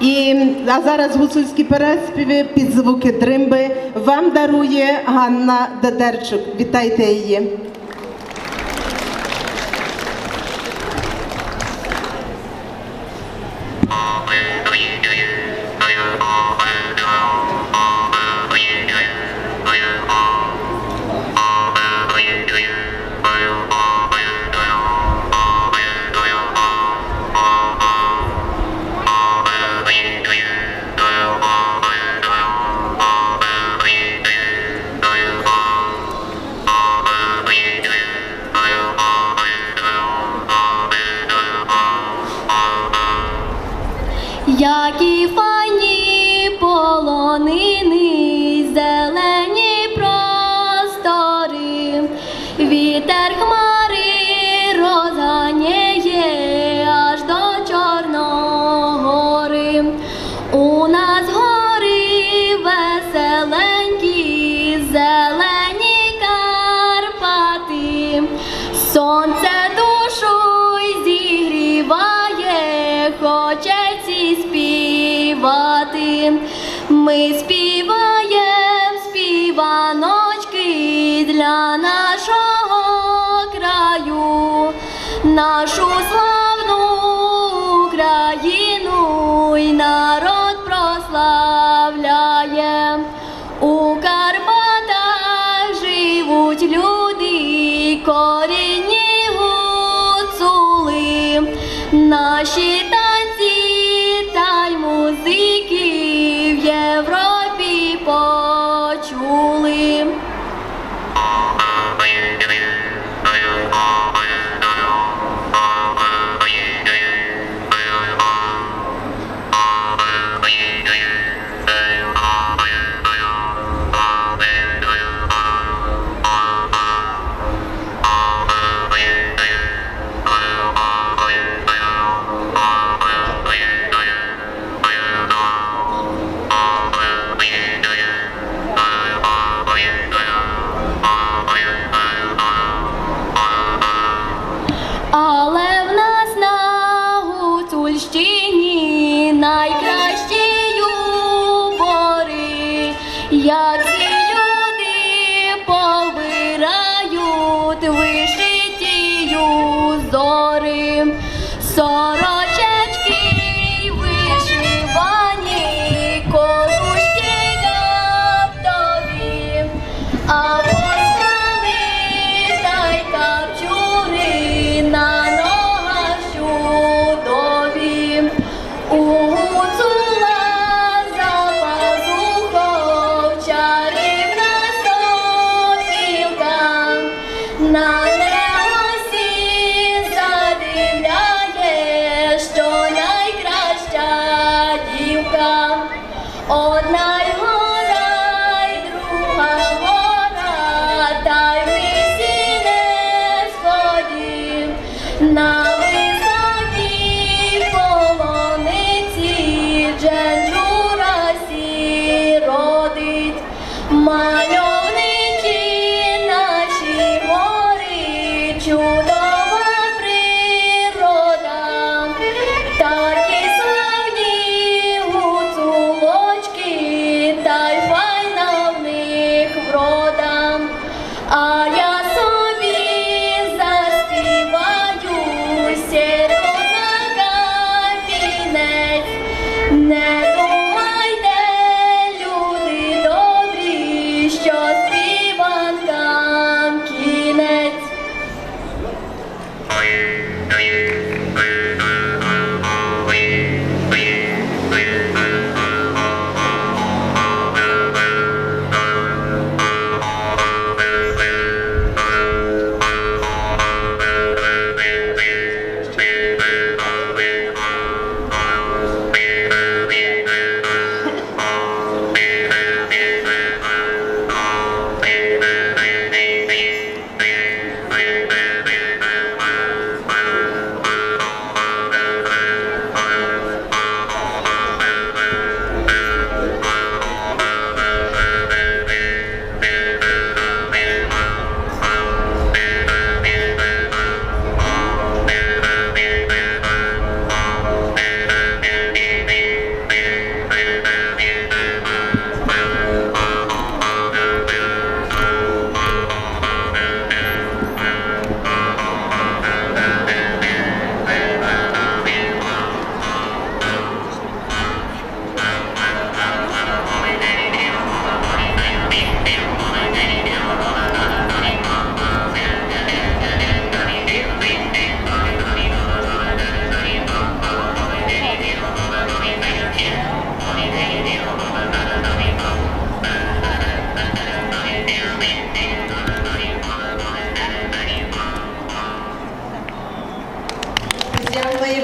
І а зараз гуцульські переспіви під звуки дримби вам дарує Ганна Дедерчук. Вітайте її. Які файні полонини, зелені простори, вітер хмари Ми співаємо співаночки для нашого краю, нашу славну Україну і народ прославляє. У Карпатах живуть люди. На високій полониці дженджура родить мальо.